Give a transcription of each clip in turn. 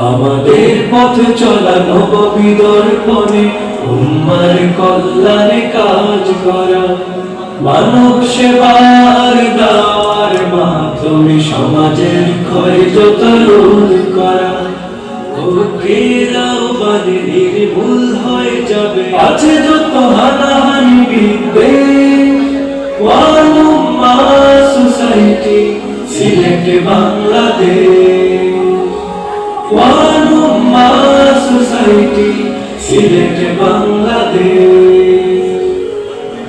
আমাদের পথ চলা নববী দর্পণে উম্মার কল্যাণে কাজ করা। মানব সেবার দাওয়ার মাধ্যমে সমাজের ক্ষয় যত রোধ করা। হয়ে যাবে। আছে যত হানাহানি ওয়ানুম্মা সোসাইটি, সিলেট বাংলাদেশ। ওয়ানুম্মা সোসাইটি সিলেট বাংলাদেশ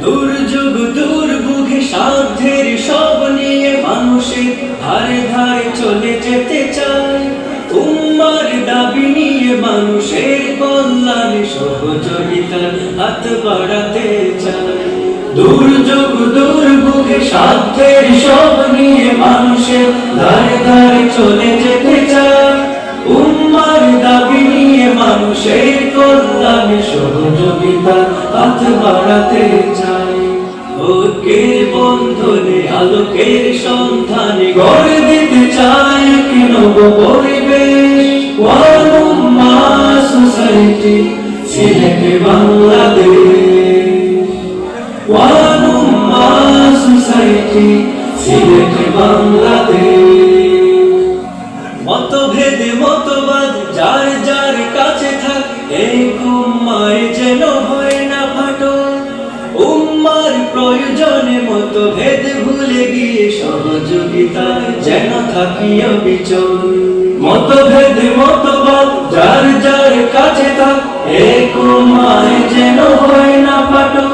দুর্যোগ দুর্ভোগে সাধ্যের সব নিয়ে মানুষের ধারে ধারে চলে যেতে মানুষের কল্যাণে সহযোগিতার হাত বাড়াতে চায় ঐক্যের বন্ধনে, আলোকের সন্ধানে গড়ে দিতে চায় কি নব পরিবেশ সোসাইটি, সিলেট বাংলাদেশ। সোসাইটি বাংলাদেশ। এই মতবাদ যার যার কাছে থাক এই কুম্মায় যেন হয় না ফাটো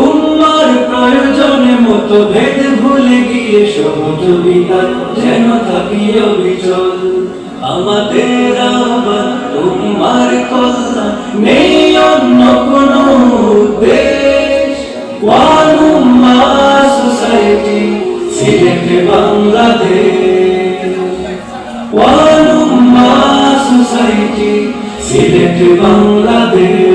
উম্মার প্রয়োজনে মতো ভেদ ভুলে গিয়ে সহযোগিতা যেন থাকি অবিচল আমাদের আমার তোমার কল্যাণ নেই অন্য কোন উদ্দেশ one society, Sylhet Bangladesh. One উম্মা সোসাইটি, সিলেট বাংলাদেশ।